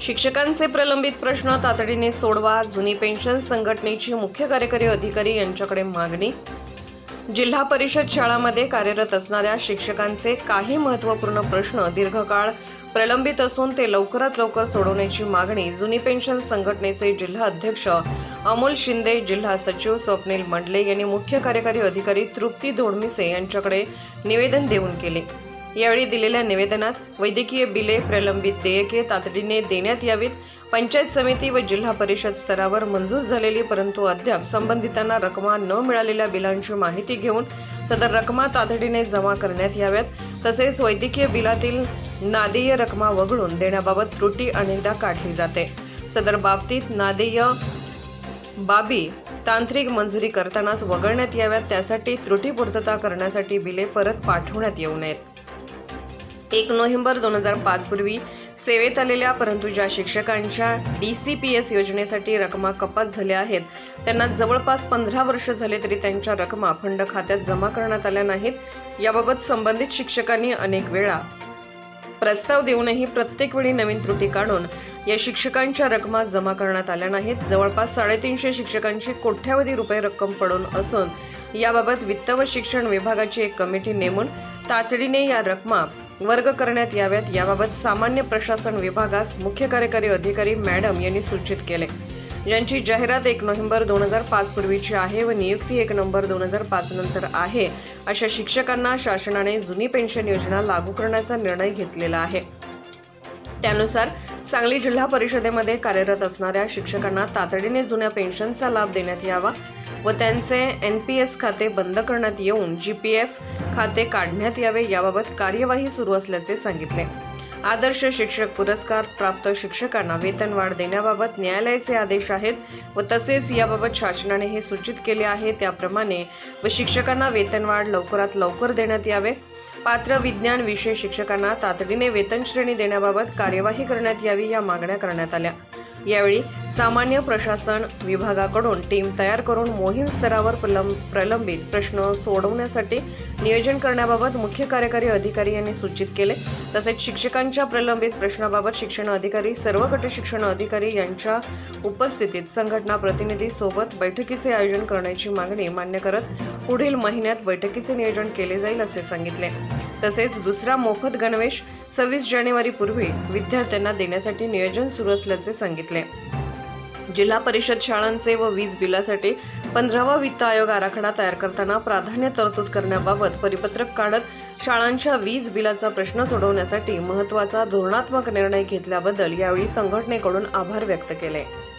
शिक्षकांचे प्रलंबित प्रश्न तातडीने सोडवा जुनी पेन्शन संघटनेची मुख्य कार्यकारी अधिकारी यांच्याकडे मागणी. जिल्हा परिषद शाळांमध्ये कार्यरत असणाऱ्या शिक्षकांचे काही महत्त्वपूर्ण प्रश्न दीर्घकाळ प्रलंबित असून ते लवकरात लवकर सोडवण्याची मागणी जुनी पेन्शन संघटनेचे जिल्हा अध्यक्ष अमोल शिंदे जिल्हा सचिव स्वप्नील मंडले यांनी मुख्य कार्यकारी अधिकारी तृप्ती धोडमिसे यांच्याकडे निवेदन देऊन केले. यावेळी दिलेल्या निवेदनात वैद्यकीय बिले प्रलंबित देयके तातडीने देण्यात यावीत. पंचायत समिती व जिल्हा परिषद स्तरावर मंजूर झालेली परंतु अद्याप संबंधितांना रकमा न मिळालेल्या बिलांची माहिती घेऊन सदर रकमा तातडीने जमा करण्यात याव्यात. तसेच वैद्यकीय बिलातील नादेय रकमा वगळून देण्याबाबत त्रुटी अनेकदा काढली जाते. सदर बाबतीत नादेय बाबी तांत्रिक मंजुरी करतानाच वगळण्यात याव्यात. त्यासाठी त्रुटी पूर्तता करण्यासाठी बिले परत पाठवण्यात येऊ नयेत. एक नोव्हेंबर दोन हजार पाच पूर्वी सेवेत आलेल्या परंतु ज्या शिक्षकांच्या डी सी पी एस योजनेसाठी रकमा कपात झाल्या आहेत त्यांना जवळपास पंधरा वर्ष झाले तरी त्यांच्या रकमा फंड खात्यात जमा करण्यात आल्या नाहीत. याबाबत संबंधित शिक्षकांनी अनेक वेळा प्रस्ताव देऊनही प्रत्येक वेळी नवीन त्रुटी काढून या शिक्षकांच्या रकमा जमा करण्यात आल्या नाहीत. जवळपास साडेतीनशे शिक्षकांची कोट्यावधी रुपये रक्कम पडून असून याबाबत वित्त व शिक्षण विभागाची एक कमिटी नेमून तातडीने या रकमा वर्ग करण्यात याव्यात. याबाबत सामान्य प्रशासन विभागास मुख्य कार्यकारी अधिकारी मॅडम यांनी सूचित केले. ज्यांची जाहिरात एक नोव्हेंबर दोन हजार पाच पूर्वीची आहे व नियुक्ती एक नोव्हेंबर दोन हजार पाच नंतर आहे अशा शिक्षकांना शासनाने जुनी पेन्शन योजना लागू करण्याचा निर्णय घेतलेला आहे. त्यानुसार सांगली जिल्हा परिषदेमध्ये कार्यरत असणाऱ्या शिक्षकांना तातडीने जुन्या पेन्शनचा लाभ देण्यात यावा व त्यांचे एन पी एस खाते बंद करण्यात येऊन जी पी एफ खाते काढण्यात यावे याबाबत कार्यवाही सुरू असल्याचे सांगितले. आदर्श शिक्षक पुरस्कार प्राप्त शिक्षकांना वेतनवाढ देण्याबाबत न्यायालयाचे आदेश आहेत व तसेच याबाबत शासनाने हे सूचित केले आहे. त्याप्रमाणे व शिक्षकांना वेतनवाढ लवकरात लवकर देण्यात यावे. पात्र विज्ञान विषय शिक्षकांना तातडीने वेतन श्रेणी देण्याबाबत कार्यवाही करण्यात यावी या मागण्या करण्यात आल्या. यावेळी सामान्य प्रशासन विभागाकडून टीम तयार करून मोहीम स्तरावर प्रलंब प्रलंबित प्रश्न सोडवण्यासाठी नियोजन करण्याबाबत मुख्य कार्यकारी अधिकारी यांनी सूचित केले. तसेच शिक्षकांच्या प्रलंबित प्रश्नाबाबत शिक्षण अधिकारी सर्व गट शिक्षण अधिकारी यांच्या उपस्थितीत संघटना प्रतिनिधी सोबत बैठकीचे आयोजन करण्याची मागणी मान्य करत पुढील महिन्यात बैठकीचे नियोजन केले जाईल असे सांगितले. तसेच दुसरा मोफत गणवेश सव्वीस जानेवारीपूर्वी विद्यार्थ्यांना देण्यासाठी नियोजन सुरू असल्याचे सांगितले. जिल्हा परिषद शाळांचे व वीज बिलासाठी पंधरावा वित्त आयोग आराखडा तयार करताना प्राधान्य तरतूद करण्याबाबत परिपत्रक काढत शाळांच्या वीज बिलाचा प्रश्न सोडवण्यासाठी महत्त्वाचा धोरणात्मक निर्णय घेतल्याबद्दल यावेळी संघटनेकडून आभार व्यक्त केले.